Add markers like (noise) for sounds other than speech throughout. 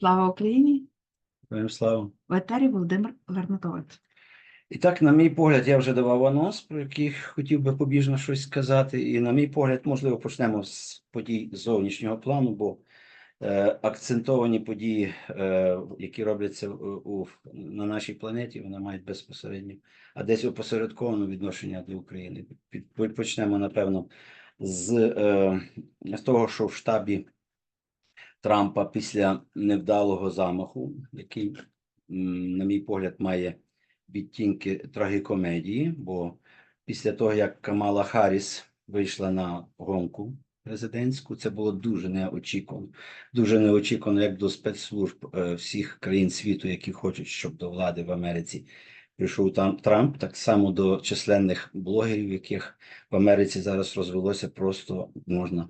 Слава Україні! Слава. В етері Володимир Вернатовець. І так, на мій погляд, я вже давав анонс, про який хотів би побіжно щось сказати. І на мій погляд, можливо, почнемо з подій зовнішнього плану, бо е, акцентовані події, е, які робляться у, у, на нашій планеті, вони мають безпосередньо, а десь опосередковано відношення до України. Почнемо, напевно, з, е, з того, що в штабі Трампа після невдалого замаху, який, на мій погляд, має відтінки трагікомедії, бо після того, як Камала Харріс вийшла на гонку президентську, це було дуже неочікувано. Дуже неочікувано, як до спецслужб е, всіх країн світу, які хочуть, щоб до влади в Америці прийшов там Трамп, так само до численних блогерів, яких в Америці зараз розвелося просто можна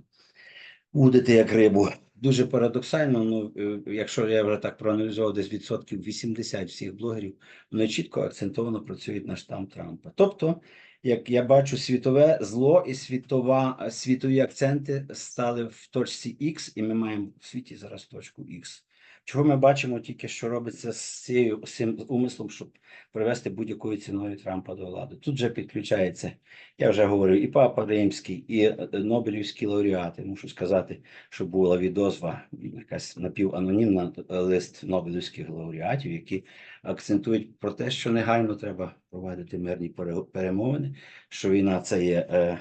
удити як рибу. Дуже парадоксально, ну е, якщо я вже так проаналізував, десь відсотків 80 всіх блогерів, вони чітко акцентовано працюють на штам Трампа. Тобто, як я бачу, світове зло і світова, світові акценти стали в точці X, і ми маємо в світі зараз точку X. Чого ми бачимо тільки, що робиться з цією з цим умислом, щоб привести будь-якою ціною Трампа до влади. Тут же підключається, я вже говорив, і Папа Римський, і е, Нобелівські лауреати. Мушу сказати, що була відозва, якась напіванонімна е, лист Нобелівських лауреатів, які акцентують про те, що негайно треба проводити мирні пере- перемовини, що війна це є е,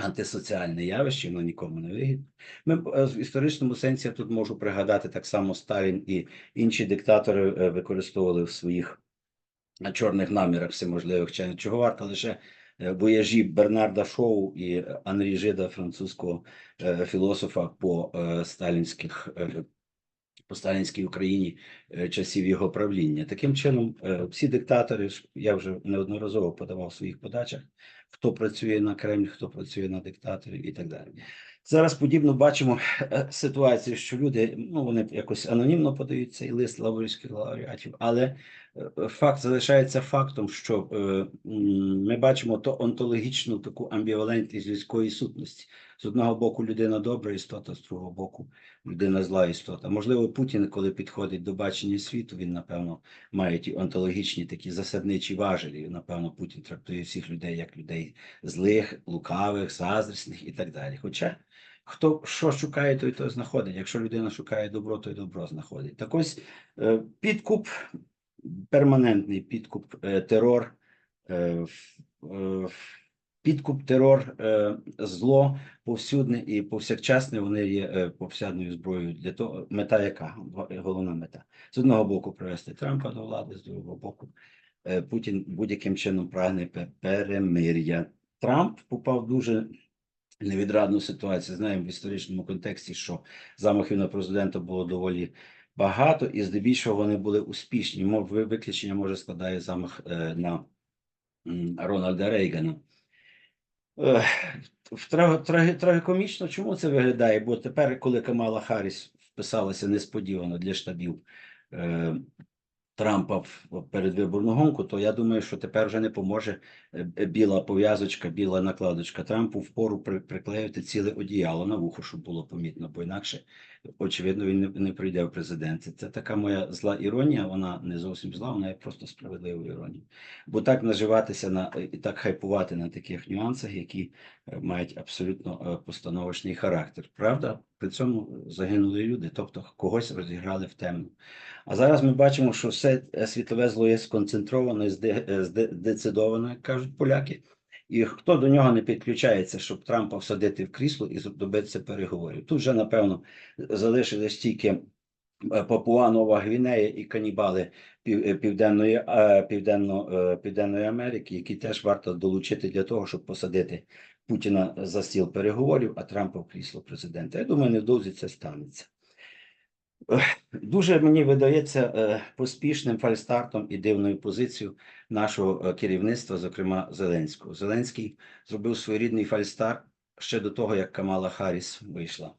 антисоціальне явище, воно нікому не вигідно. Ми е, в історичному сенсі я тут можу пригадати так само Сталін і інші диктатори е, використовували в своїх чорних намірах всеможливих вчених. Чого варто лише е, вояжі Бернарда Шоу і Анрі Жида, французького е, філософа по е, сталінських е, по сталінській Україні е, часів його правління. Таким чином, е, всі диктатори, я вже неодноразово подавав в своїх подачах, хто працює на Кремль, хто працює на диктаторів і так далі. Зараз подібно бачимо е, ситуацію, що люди ну вони якось анонімно подають цей лист лаврівських лауреатів, але е, факт залишається фактом, що е, ми бачимо то онтологічну таку амбівалентність людської сутності. З одного боку, людина добра істота, з другого боку, людина зла істота. Можливо, Путін, коли підходить до бачення світу, він напевно має ті онтологічні такі засадничі важелі. Напевно, Путін трактує всіх людей як людей злих, лукавих, заздрісних і так далі. Хоча хто що шукає, той то знаходить. Якщо людина шукає добро, то й добро знаходить. Так ось е, підкуп, перманентний підкуп, е, терор, е, підкуп, терор, е, зло повсюдне і повсякчасне. Вони є е, повсядною зброєю для того. Мета яка головна мета з одного боку привести Трампа до влади, з другого боку е, Путін будь-яким чином прагне перемир'я. Трамп попав в дуже невідрадну ситуацію. Знаємо в історичному контексті, що замахів на президента було доволі багато, і здебільшого вони були успішні. Мов виключення може складає замах на Рональда Рейгана. Е, в траги- траги- Трагікомічно, чому це виглядає? Бо тепер, коли Камала Харріс вписалася несподівано для штабів е, Трампа в передвиборну гонку, то я думаю, що тепер вже не поможе е, е, біла пов'язочка, біла накладочка. Трампу впору при, приклеїти ціле одіяло на вухо, щоб було помітно, бо інакше, очевидно, він не, не прийде в президенти. Це така моя зла іронія, вона не зовсім зла, вона є просто справедливою іронією. Бо так наживатися на і так хайпувати на таких нюансах, які е, мають абсолютно е, постановочний характер. Правда, при цьому загинули люди, тобто когось розіграли в темну. А зараз ми бачимо, що все е, світове зло є сконцентровано, е, здецидовано, як кажуть поляки. І хто до нього не підключається, щоб Трампа всадити в крісло і добитися переговорів. Тут вже, напевно, залишились тільки е, Папуа Нова Гвінея і канібали е, Південної, е, Південно, Південної Америки, які теж варто долучити для того, щоб посадити Путіна за стіл переговорів, а Трампа в крісло президента. Я думаю, невдовзі це станеться. Дуже мені видається е, поспішним фальстартом і дивною позицією нашого е, керівництва, зокрема Зеленського. Зеленський зробив своєрідний фальстарт ще до того, як Камала Харріс вийшла.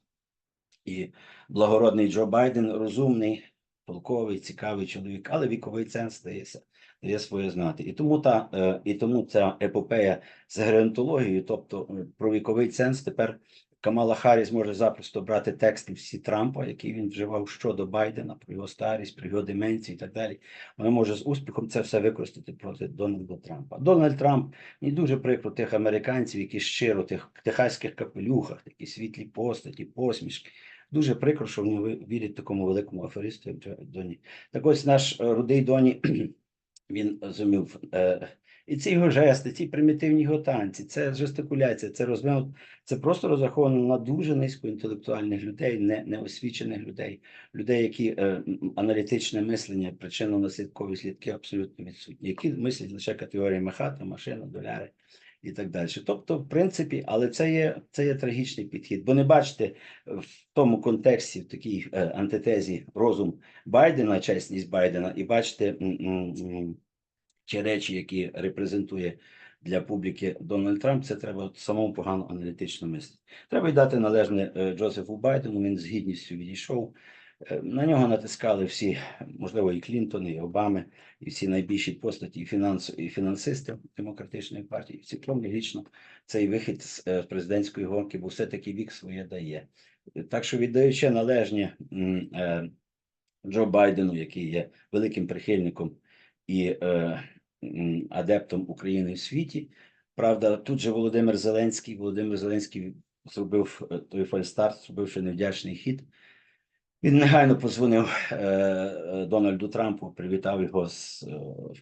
І благородний Джо Байден розумний, толковий, цікавий чоловік, але віковий ценз здається, дає своє знати. І тому та е, і тому ця епопея з геронтологією, тобто про віковий ценз тепер Камала Харріс може запросто брати тексти всі Трампа, які він вживав щодо Байдена, про його старість, про його деменцію і так далі. Вона може з успіхом це все використати проти Дональда Трампа. Дональд Трамп мені дуже прикро тих американців, які щиро тих техаських капелюхах, такі світлі постаті, посмішки. Дуже прикро, що вони вірять такому великому аферисту, як Доні. Так ось наш е, рудий Доні, (clears throat) він зумів. Е, і ці його жести, ці примітивні його танці, це жестикуляція, це розвинут, це просто розраховано на дуже низькоінтелектуальних людей, не, неосвічених людей, людей, які е, аналітичне мислення, причинно-наслідкові слідки абсолютно відсутні, які мислять лише категоріями хата, машина, доляри і так далі. Тобто, в принципі, але це є, це є трагічний підхід. Бо не бачите в тому контексті, в такій е, антитезі розум Байдена, чесність Байдена, і бачите м, м, м, ті речі, які репрезентує для публіки Дональд Трамп, це треба самому погано аналітично мислити. Треба й дати належне е, Джозефу Байдену. Він з гідністю відійшов. Е, На нього натискали всі, можливо, і Клінтон, і Обами, і всі найбільші постаті, і фінанс, і фінансисти демократичної партії. І цілком логічно цей вихід з е, президентської гонки, бо все-таки вік своє дає. Так що віддаючи належне Джо Байдену, який є великим прихильником і адептом України в світі. Правда, тут же Володимир Зеленський, Володимир Зеленський зробив е, той фальстарт, зробивши невдячний хід. Він негайно позвонив е, е, Дональду Трампу, привітав його з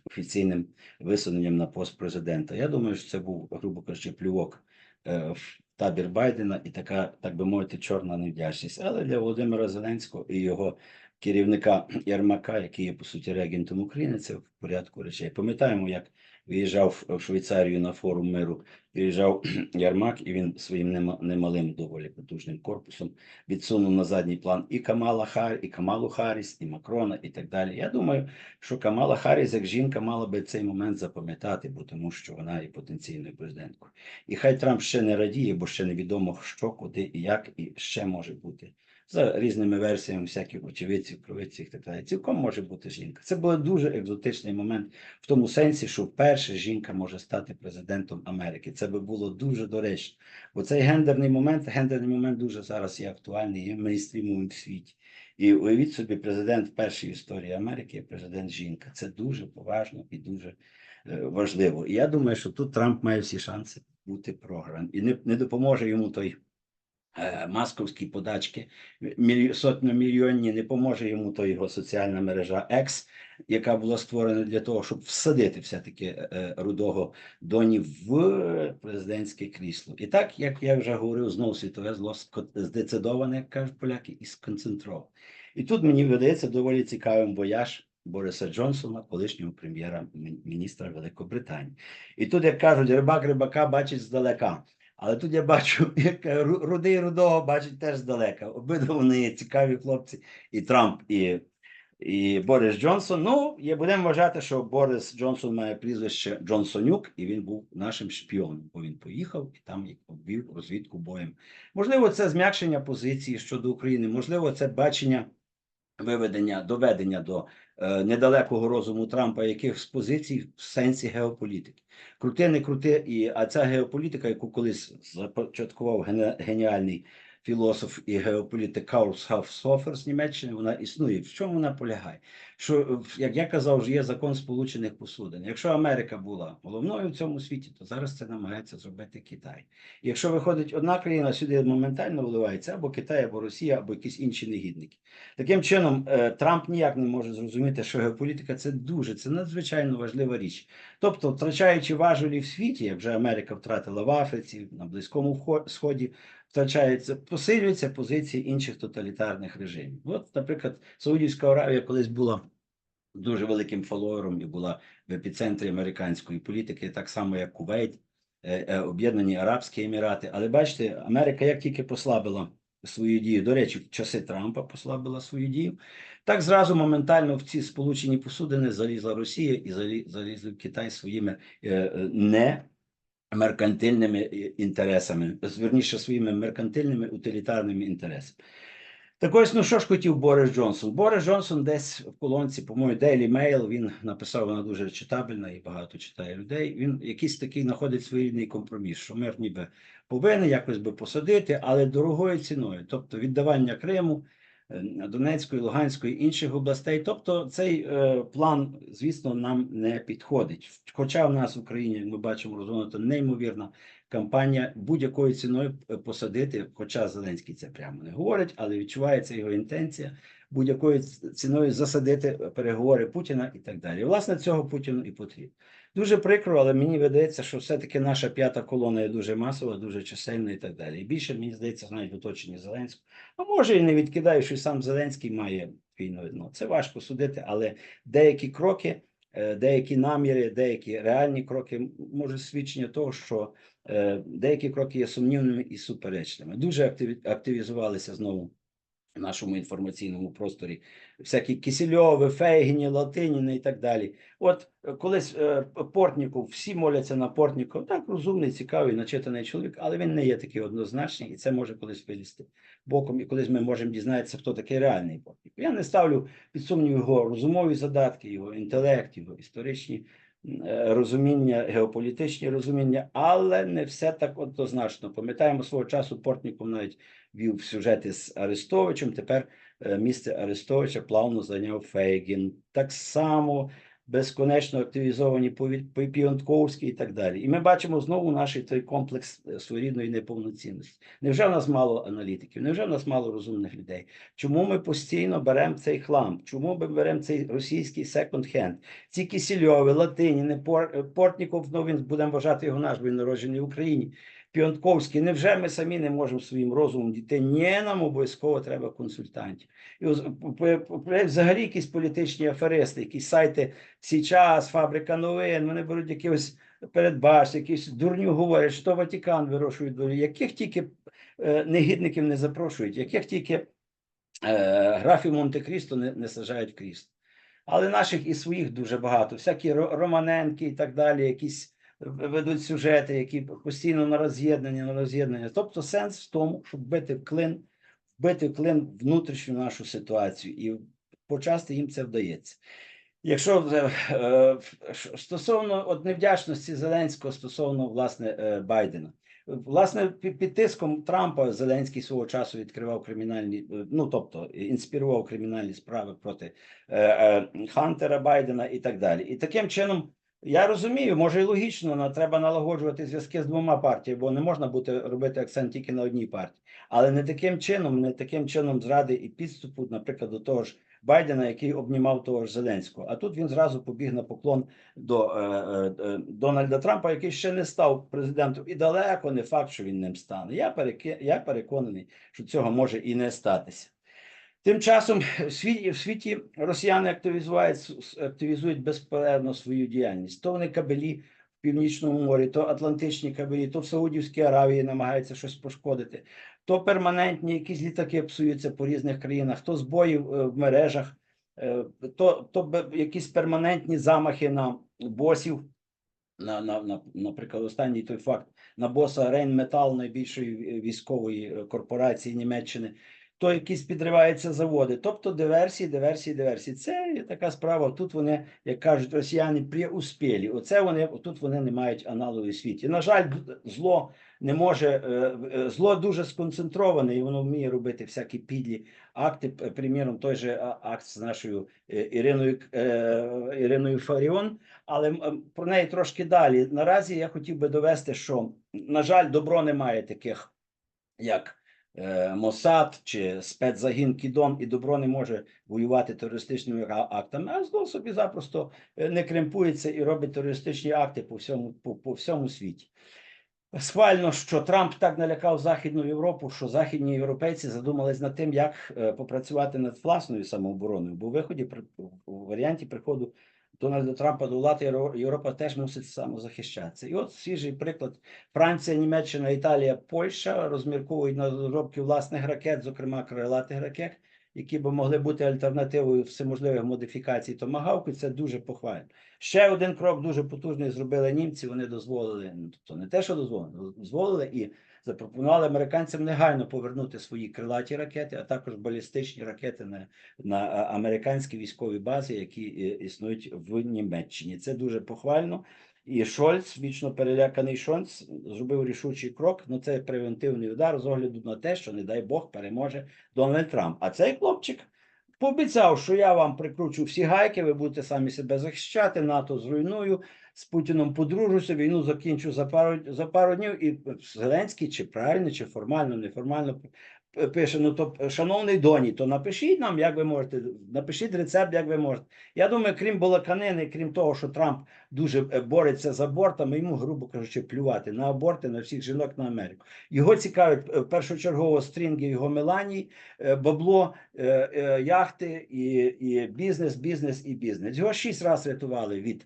офіційним висуненням на пост президента. Я думаю, що це був, грубо кажучи, плювок в табір Байдена і така, так би мовити, чорна невдячність. Але для Володимира Зеленського і його керівника Ярмака, який є по суті регентом України, це в порядку речей. Пам'ятаємо, як виїжджав в Швейцарію на форум миру, виїжджав (clears throat) Ярмак, і він своїм нема- немалим доволі потужним корпусом відсунув на задній план і Камала Хар, і Камалу Харріс, і Макрона, і так далі. Я думаю, що Камала Харріс, як жінка, мала би цей момент запам'ятати, бо тому що вона є потенційною президенткою. І хай Трамп ще не радіє, бо ще невідомо що, куди і як, і ще може бути. За різними версіями всяких очевидців, провидців і так далі. Цілком може бути жінка. Це був дуже екзотичний момент в тому сенсі, що вперше жінка може стати президентом Америки. Це би було дуже доречно. Бо цей гендерний момент, гендерний момент дуже зараз є актуальний, є мейнстрімовим в світі. І уявіть собі, президент першої історії Америки президент жінка. Це дуже поважно і дуже е, важливо. І я думаю, що тут Трамп має всі шанси бути програний. І не, не допоможе йому той масковські подачки міль, сотньомільйонні, не поможе йому то його соціальна мережа X, яка була створена для того, щоб всадити все-таки е, рудого доні в президентське крісло. І так, як я вже говорив, знову світове зло здецидоване, як кажуть поляки, і сконцентроване. І тут мені видається доволі цікавим бояж Бориса Джонсона, колишнього прем'єра-міністра Великобританії. І тут, як кажуть, рибак рибака бачить здалека. Але тут я бачу, (laughs) як ру- рудий рудого бачить теж здалека. Обидва вони цікаві хлопці, і Трамп, і, і Борис Джонсон. Ну, я будемо вважати, що Борис Джонсон має прізвище Джонсонюк, і він був нашим шпіоном, бо він поїхав і там обвів розвідку боєм. Можливо, це зм'якшення позиції щодо України, можливо, це бачення виведення, доведення до е, недалекого розуму Трампа якихось позицій в сенсі геополітики. Крути, не крути, і, а ця геополітика, яку колись започаткував геніальний філософ і геополітик Карл Софер з Німеччини, вона існує. В чому вона полягає? Що, в- як я казав, ж є закон Сполучених Посудин. Якщо Америка була головною в цьому світі, то зараз це намагається зробити Китай. Якщо виходить одна країна, сюди моментально вливається або Китай, або Росія, або якісь інші негідники. Таким чином, е, Трамп ніяк не може зрозуміти, що геополітика це дуже, це надзвичайно важлива річ. Тобто, втрачаючи важелі в світі, як вже Америка втратила в Африці, на Близькому Сході, втрачається, посилюються позиції інших тоталітарних режимів. От, наприклад, Саудівська Аравія колись була дуже великим фоловером і була в епіцентрі американської політики, так само як Кувейт, е, е, Об'єднані Арабські Емірати. Але бачите, Америка як тільки послабила свою дію, до речі, в часи Трампа послабила свою дію, так зразу моментально в ці сполучені посудини залізла Росія і залі- залізли в Китай своїми е, не меркантильними е, інтересами, зверніше своїми меркантильними утилітарними інтересами. Так ось, ну що ж хотів Борис Джонсон? Борис Джонсон десь в колонці, по-моєму, Daily Mail, він написав, вона дуже читабельна і багато читає людей. Він якийсь такий знаходить своєрідний компроміс, що мир ніби повинен якось би посадити, але дорогою ціною, тобто віддавання Криму, Донецької, Луганської, інших областей. Тобто цей е, план, звісно, нам не підходить. Хоча в нас в Україні, як ми бачимо, розвинута неймовірна кампанія будь-якою ціною е, посадити, хоча Зеленський це прямо не говорить, але відчувається його інтенція будь-якою ціною засадити переговори Путіна і так далі. Власне, цього Путіну і потрібно. Дуже прикро, але мені видається, що все-таки наша п'ята колона є дуже масова, дуже чисельна і так далі. І більше, мені здається, навіть в оточенні Зеленського. А може, і не відкидаю, що сам Зеленський має війну. Ну, це важко судити, але деякі кроки, е, деякі наміри, деякі реальні кроки м- можуть свідчення того, що е, деякі кроки є сумнівними і суперечними. Дуже активі- активізувалися знову в нашому інформаційному просторі всякі Кисельови, Фейгіні, Латиніни і так далі. От е, колись е, Портніков, всі моляться на Портніков, так розумний, цікавий, начитаний чоловік, але він не є такий однозначний, і це може колись вилізти боком, і колись ми можемо дізнатися, хто такий реальний Портніков. Я не ставлю під сумнів його розумові задатки, його інтелект, його історичні розуміння, геополітичні розуміння, але не все так однозначно. Пам'ятаємо свого часу Портніков навіть вів сюжети з Арестовичем. Тепер е, місце Арестовича плавно зайняв Фейгін. Так само безконечно активізовані пові- Пі- і так далі. І ми бачимо знову наш той комплекс е, своєрідної неповноцінності. Невже в нас мало аналітиків? Невже в нас мало розумних людей? Чому ми постійно беремо цей хлам? Чому ми беремо цей російський секонд-хенд? Ці Кисельови, Латиніни, Пор- е, Портніков, ну він будемо вважати його наш, він народжений в Україні. Піонтковський, невже ми самі не можемо своїм розумом дійти? Ні, нам обов'язково треба консультантів. І взагалі якісь політичні аферисти, якісь сайти «Січас», фабрика новин, вони беруть якихось передбач, якісь дурню говорять, що Ватикан вирощує долю, яких тільки е, негідників не запрошують, яких тільки е, графів Монте-Крісто не, не сажають в крісло. Але наших і своїх дуже багато, всякі Романенки і так далі, якісь ведуть сюжети, які постійно на роз'єднання, на роз'єднання. Тобто сенс в тому, щоб бити клин, вбити клин внутрішню нашу ситуацію, і почасти їм це вдається. Якщо е, е, стосовно от невдячності Зеленського стосовно власне е, Байдена, власне під тиском Трампа Зеленський свого часу відкривав кримінальні, ну тобто інспірував кримінальні справи проти Хантера Байдена і так далі. І таким чином. Я розумію, може і логічно, але треба налагоджувати зв'язки з двома партіями, бо не можна бути робити акцент тільки на одній партії, але не таким чином, не таким чином зради і підступу, наприклад, до того ж Байдена, який обнімав того ж Зеленського. А тут він зразу побіг на поклон до е, е, е, Дональда Трампа, який ще не став президентом, і далеко не факт, що він ним стане. Я переки... я переконаний, що цього може і не статися. Тим часом в світі, в світі росіяни активізують, активізують безперервно свою діяльність. То вони кабелі в Північному морі, то Атлантичні кабелі, то в Саудівській Аравії намагаються щось пошкодити, то перманентні якісь літаки псуються по різних країнах, то збої в мережах, е, то, то якісь перманентні замахи на босів. На, на, на, наприклад, останній той факт на боса Рейнметал, найбільшої військової е, корпорації Німеччини, то якісь підриваються заводи. Тобто диверсії, диверсії, диверсії. Це така справа. Тут вони, як кажуть росіяни, преуспілі. Оце вони тут вони не мають аналогу у світі. На жаль, зло не може е, е, зло дуже сконцентроване, і воно вміє робити всякі підлі акти. Приміром, той же акт з нашою е, Іриною Іриною Фаріон. Але про неї трошки далі. Наразі я хотів би довести, що на жаль, добро не має таких, як Мосад чи спецзагін Кідон, і добро не може воювати терористичними актами, а зло собі запросто е, не кремпується і робить терористичні акти по всьому, по, по всьому світі. Схвально, що Трамп так налякав Західну Європу, що західні європейці задумались над тим, як е, попрацювати над власною самообороною. Бо у виході у варіанті приходу Дональда Трампа до влади Європа теж мусить самозахищатися. І от свіжий приклад: Франція, Німеччина, Італія, Польща розмірковують на розробки власних ракет, зокрема крилатих ракет, які б могли бути альтернативою всеможливих модифікацій томагавку. Це дуже похвально. Ще один крок дуже потужний зробили німці. Вони дозволили, ну тобто не те, що дозволили, дозволили і запропонували американцям негайно повернути свої крилаті ракети, а також балістичні ракети на, на американські військові бази, які е, існують в Німеччині. Це дуже похвально. І Шольц, вічно переляканий Шольц, зробив рішучий крок. Ну це превентивний удар з огляду на те, що, не дай Бог, переможе Дональд Трамп. А цей хлопчик пообіцяв, що я вам прикручу всі гайки, ви будете самі себе захищати, НАТО зруйную, з Путіном подружуся, війну закінчу за пару, за пару днів. І Зеленський, чи правильно, чи формально, неформально пише: ну то, шановний доні, то напишіть нам, як ви можете, напишіть рецепт, як ви можете. Я думаю, крім балаканини, крім того, що Трамп дуже е, бореться з абортами, йому, грубо кажучи, плювати на аборти, на всіх жінок на Америку. Його цікавить е, першочергово стрінги його Меланії, е, бабло, яхти і, і бізнес, бізнес і бізнес. Його шість разів рятували від,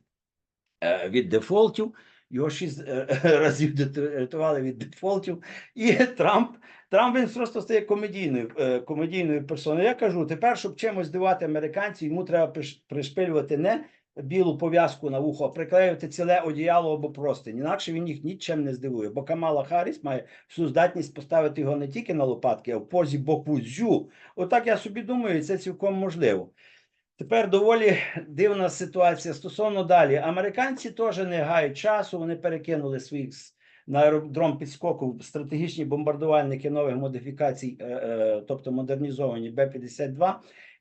від дефолтів. Його шість е, (laughs) разів рятували від дефолтів, і Трамп, Трамп він просто стає комедійною, е, комедійною персоною. Я кажу, тепер, щоб чимось здивувати американців, йому треба пришпилювати не білу пов'язку на вухо, а приклеювати ціле одіяло або простинь. Інакше він їх нічим не здивує. Бо Камала Харріс має всю здатність поставити його не тільки на лопатки, а в позі боку дзю. Отак я собі думаю, і це цілком можливо. Тепер доволі дивна ситуація стосовно далі. Американці теж не гають часу. Вони перекинули своїх на аеродром підскоку стратегічні бомбардувальники нових модифікацій, е, е, тобто модернізовані Б-52.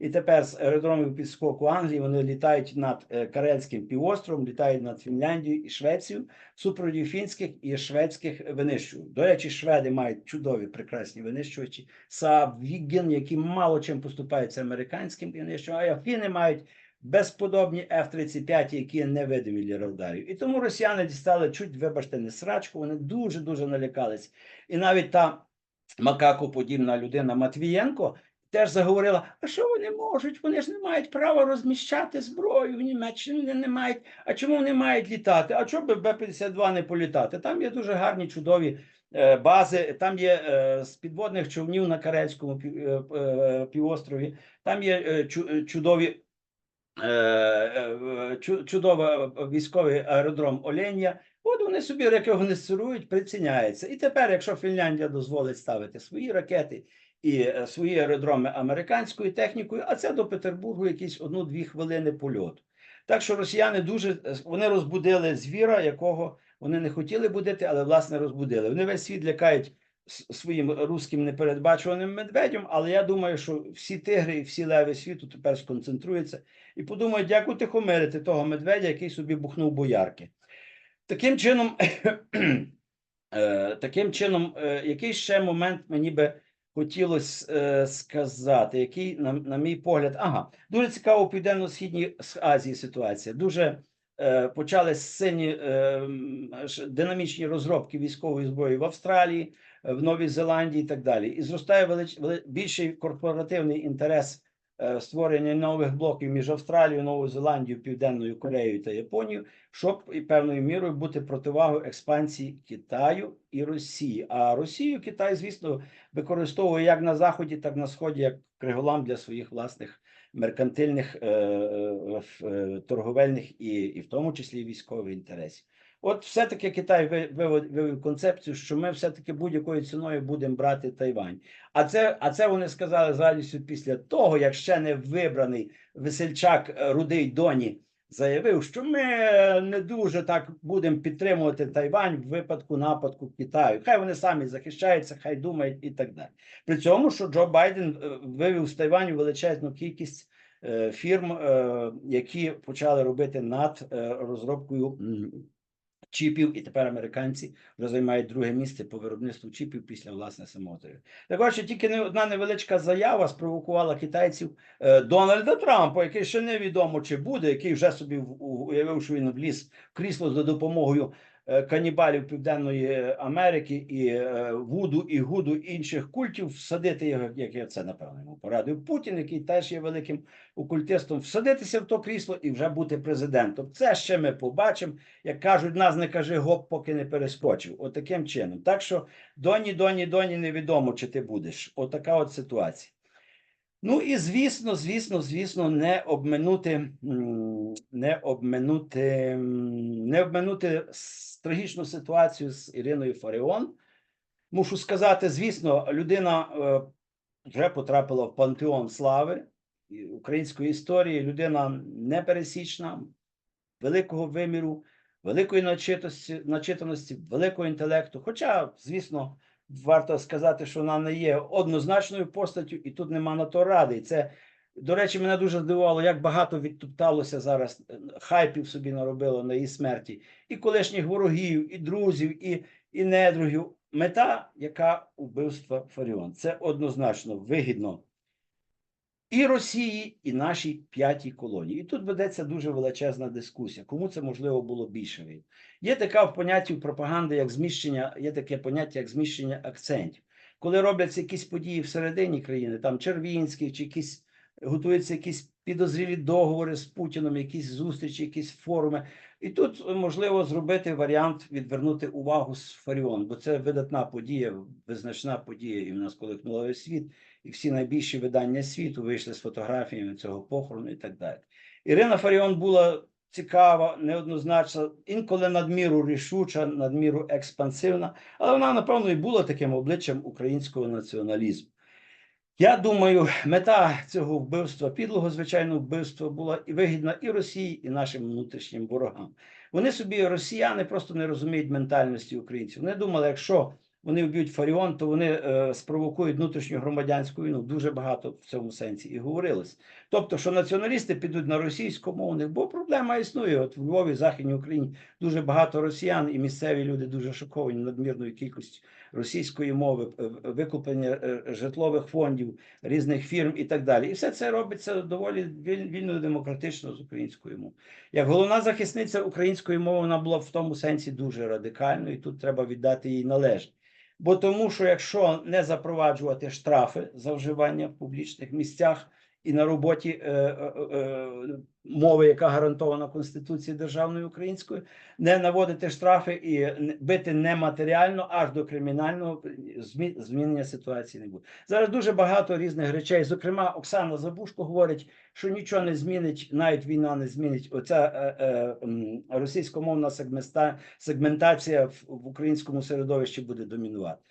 І тепер з аеродромів підскоку Англії вони літають над е, Карельським півостровом, літають над Фінляндією і Швецією супроводі фінських і шведських винищувачів. До речі, шведи мають чудові прекрасні винищувачі. Saab Viggen, які мало чим поступаються американським винищувачам, а фіни мають безподобні F-35, які невидимі для радарів. І тому росіяни дістали чуть, вибачте, не срачку, вони дуже-дуже налякались. І навіть та макакоподібна людина Матвієнко теж заговорила: а що вони можуть? Вони ж не мають права розміщати зброю в Німеччині, вони не мають. А чому вони мають літати? А чому би Б-52 не політати? Там є дуже гарні, чудові е, бази, там є е, з підводних човнів на Карельському пів- е, е, півострові, там є е, чу- е, чудові. е, чу- Чудовий військовий аеродром Оленя. От вони собі рекогносцирують, приціняються. І тепер, якщо Фінляндія дозволить ставити свої ракети і е, свої аеродроми американською технікою, а це до Петербургу якісь одну-дві хвилини польоту. Так що росіяни дуже е, вони розбудили звіра, якого вони не хотіли будити, але власне розбудили. Вони весь світ лякають своїм руським непередбачуваним медведем, але я думаю, що всі тигри і всі леви світу тепер сконцентруються і подумають, як утихомирити того медведя, який собі бухнув боярки. Таким чином, (clears throat) е, таким чином, який ще момент мені би хотілося е, сказати, який, на, на мій погляд, ага, дуже цікаво у південно-східній Азії ситуація. Дуже е, почали сильні е, динамічні розробки військової зброї в Австралії, е, в Новій Зеландії і так далі. І зростає велич, вели- більший корпоративний інтерес створення нових блоків між Австралією, Новою Зеландією, Південною Кореєю та Японією, щоб і певною мірою бути противагою експансії Китаю і Росії. А Росію Китай, звісно, використовує як на заході, так і на сході, як криголам для своїх власних меркантильних е, е, е, торговельних і, і в тому числі військових інтересів. От все-таки Китай ви- вивів концепцію, що ми все-таки будь-якою ціною будемо брати Тайвань. А це, а це вони сказали з радістю після того, як ще не вибраний весельчак е, Рудий Доні заявив, що ми е, не дуже так будемо підтримувати Тайвань в випадку нападку Китаю. Хай вони самі захищаються, хай думають і так далі. При цьому, що Джо Байден е, вивів з Тайваню величезну кількість фірм, які почали робити над розробкою чіпів, і тепер американці вже займають друге місце по виробництву чіпів після власне самотою. Також тільки не одна невеличка заява спровокувала китайців е, Дональда Трампа, який ще невідомо чи буде, який вже собі уявив, що він вліз в крісло за допомогою канібалів Південної Америки і е, вуду і гуду інших культів, всадити його, як я це напевно йому порадив Путін, який теж є великим окультистом, всадитися в то крісло і вже бути президентом. Це ще ми побачимо. Як кажуть, нас не кажи гоп, поки не перескочив. Отаким чином. Так що доні, доні, доні, невідомо, чи ти будеш. Отака от ситуація. Ну і звісно, звісно, звісно, не обминути, не обминути, не обминути трагічну ситуацію з Іриною Фаріон, мушу сказати, звісно, людина е, вже потрапила в пантеон слави української історії. Людина непересічна, великого виміру, великої начитості, начитаності, великого інтелекту. Хоча, звісно, варто сказати, що вона не є однозначною постаттю, і тут нема на то ради. І це, до речі, мене дуже здивувало, як багато відтопталося зараз е, хайпів собі наробило на її смерті, і колишніх ворогів, і друзів, і, і недругів. Мета, яка убивства Фаріон, це однозначно вигідно і Росії, і нашій п'ятій колонії. І тут ведеться дуже величезна дискусія. Кому це можливо було більше вигідно. Є така в понятті пропаганди, як зміщення, є таке поняття, як зміщення акцентів. Коли робляться якісь події всередині країни, там Червінський, чи якісь готуються якісь підозрілі договори з Путіном, якісь зустрічі, якісь форуми. І тут можливо зробити варіант відвернути увагу з Фаріон, бо це видатна подія, визначна подія, і в нас колихнула весь світ, і всі найбільші видання світу вийшли з фотографіями цього похорону і так далі. Ірина Фаріон була цікава, неоднозначна, інколи надміру рішуча, надміру експансивна, але вона, напевно, і була таким обличчям українського націоналізму. Я думаю, мета цього вбивства, підлого звичайно вбивства, була і вигідна і Росії, і нашим внутрішнім ворогам. Вони собі, росіяни, просто не розуміють ментальності українців. Вони думали, якщо вони вб'ють Фаріон, то вони е, спровокують внутрішню громадянську війну. Дуже багато в цьому сенсі і говорилось. Тобто, що націоналісти підуть на російськомовних, бо проблема існує. От в Львові, Західній Україні дуже багато росіян, і місцеві люди дуже шоковані надмірною кількістю російської мови, е, викуплення е, житлових фондів різних фірм і так далі. І все це робиться доволі вільно демократично з українською мовою. Як головна захисниця української мови, вона була в тому сенсі дуже радикальною, і тут треба віддати їй належне. Бо тому, що якщо не запроваджувати штрафи за вживання в публічних місцях і на роботі е, е, е, мови, яка гарантована Конституцією державною українською, не наводити штрафи і бити нематеріально аж до кримінального змі- змінення ситуації не буде. Зараз дуже багато різних речей. Зокрема, Оксана Забушко говорить, що нічого не змінить, навіть війна не змінить. Оця е, е, російськомовна сегмента, сегментація в, в українському середовищі буде домінувати.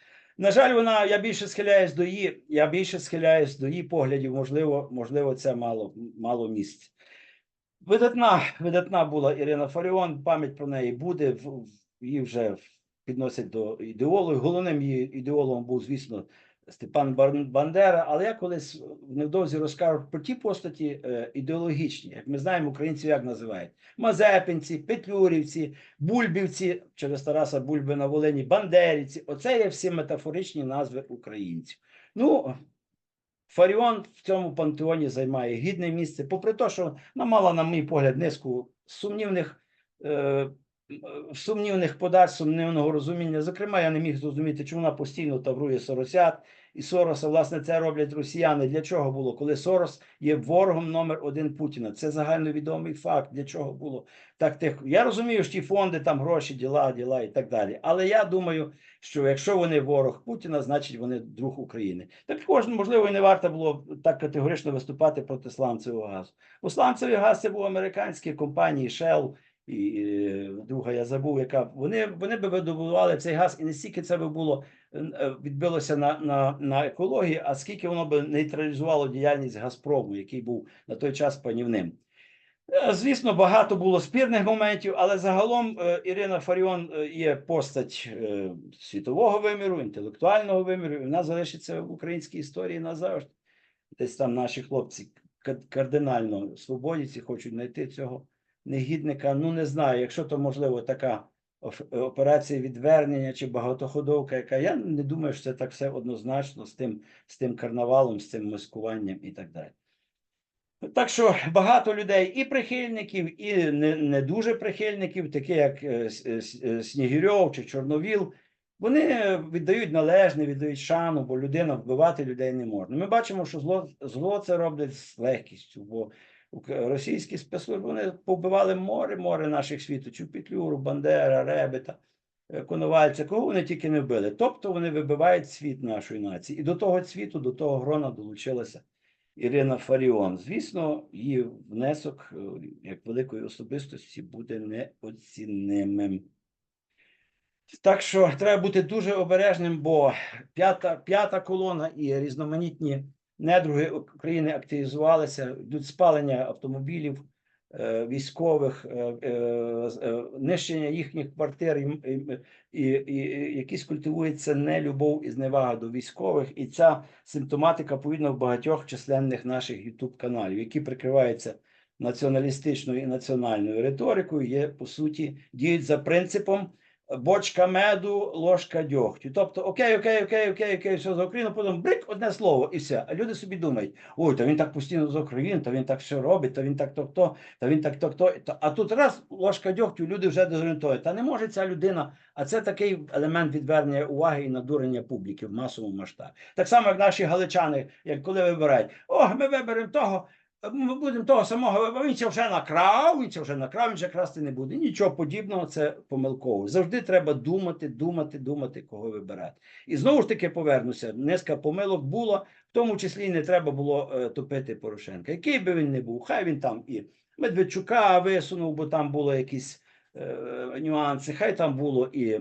На жаль, вона я більше схиляюсь до її. Я більше схиляюсь до її поглядів. Можливо, можливо, це мало мало місць. Видатна, видатна була Ірина Фаріон. Пам'ять про неї буде. Її вже підносять до ідеологів. Головним її ідеологом був, звісно, Степан Бандера. Але я колись невдовзі розкажу про ті постаті е, ідеологічні. Як ми знаємо, українці як називають Мазепинці, Петлюрівці, Бульбівці через Тараса Бульби на Волині, Бандерівці. Оце є всі метафоричні назви українців. Ну, Фаріон в цьому пантеоні займає гідне місце, попри те, що вона мала, на мій погляд, низку сумнівних, е, сумнівних подач, сумнівного розуміння. Зокрема, я не міг зрозуміти, чому вона постійно таврує Соросят і Сороса. Власне, це роблять росіяни. Для чого було? Коли Сорос є ворогом номер один Путіна. Це загальновідомий факт. Для чого було так тихо. Я розумію, що ті фонди, там гроші, діла, діла і так далі. Але я думаю, що якщо вони ворог Путіна, значить вони друг України. Також, можливо, і не варто було так категорично виступати проти сланцевого газу. Бо сланцевий газ це був американські компанії Shell і е, друга я забув, яка вони, вони би видобували цей газ, і не стільки це би було е, відбилося на, на, на екології, а скільки воно би нейтралізувало діяльність Газпрому, який був на той час панівним. Е, Звісно, багато було спірних моментів, але загалом е, Ірина Фаріон е, є постать е, світового виміру, інтелектуального виміру, і вона залишиться в українській історії назавжди. Десь там наші хлопці ка- кардинально свободівці хочуть знайти цього негідника. Ну, не знаю, якщо то можливо така операція відвернення чи багатоходовка, яка я не думаю, що це так все однозначно з тим, з тим карнавалом, з цим маскуванням і так далі. Так що багато людей і прихильників, і не, не дуже прихильників, такі як е, С- С- Снігирьов чи Чорновіл, вони віддають належне, віддають шану, бо людина вбивати людей не можна. Ми бачимо, що зло, зло це роблять з легкістю, бо російські спецслужби вони повбивали море, море наших світочів, Петлюру, Бандера, Ребета, е, Коновальця, кого вони тільки не вбили. Тобто вони вибивають світ нашої нації. І до того світу, до того грона долучилася Ірина Фаріон. Звісно, її внесок е, як великої особистості буде неоцінним. Так що треба бути дуже обережним, бо п'ята, п'ята колона і різноманітні недруги України активізувалися, йдуть спалення автомобілів е, військових, е, е, нищення їхніх квартир, і, і, якісь культивується нелюбов і зневага до військових. І ця симптоматика повідна в багатьох численних наших youtube каналів, які прикриваються націоналістичною і національною риторикою, є по суті діють за принципом бочка меду, ложка дьогтю. Тобто, окей, окей, окей, окей, окей, все за Україну, потім брик, одне слово, і все. А люди собі думають: ой, та він так постійно за Україну, та він так все робить, та він так то хто, та він так то хто. А тут раз ложка дьогтю, люди вже дезорієнтують. Та не може ця людина, а це такий елемент відвернення уваги і надурення публіки в масовому масштабі. Так само, як наші галичани, як коли вибирають, о, ми виберемо того. Ми будемо того самого, він це вже накрав, він це вже накрав, він вже красти не буде. Нічого подібного, це помилково. Завжди треба думати, думати, думати, кого вибирати. І знову ж таки повернуся. Низка помилок було, в тому числі не треба було е, топити Порошенка. Який би він не був, хай він там і Медведчука висунув, бо там було якісь е, нюанси, хай там було і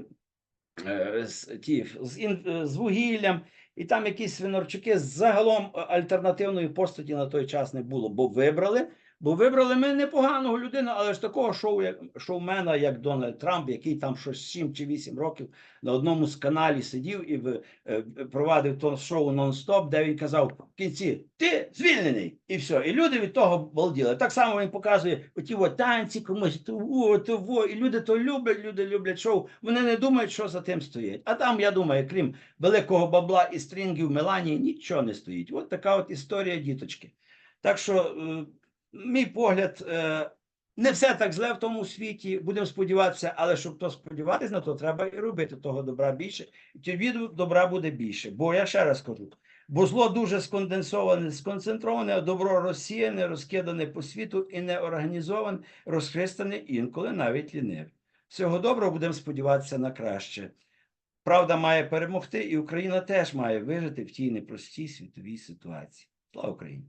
е, з, ті, з, ін- е, з вугіллям, і там якісь свинорчуки загалом е, альтернативної постаті на той час не було, бо вибрали. Бо вибрали ми непоганого людину, але ж такого шоу, як шоумена, як Дональд Трамп, який там щось 7 чи 8 років на одному з каналі сидів і в- е, провадив то шоу нон-стоп, де він казав в кінці: ти звільнений, і все. І люди від того балділи. Так само він показує оті от танці, комусь того, того, і люди то люблять, люди люблять шоу. Вони не думають, що за тим стоїть. А там, я думаю, крім великого бабла і стрінгів в Меланії, нічого не стоїть. От така от історія діточки. Так що, е, мій погляд, е, не все так зле в тому світі. Будемо сподіватися, але щоб то сподіватися на то, треба і робити того добра більше. І тоді добра буде більше. Бо я ще раз кажу. Бо зло дуже сконденсоване, сконцентроване, а добро розсіяне, розкидане по світу і не організоване, розхристане, інколи навіть ліниве. Всього доброго будемо сподіватися на краще. Правда має перемогти, і Україна теж має вижити в тій непростій світовій ситуації. Слава Україні!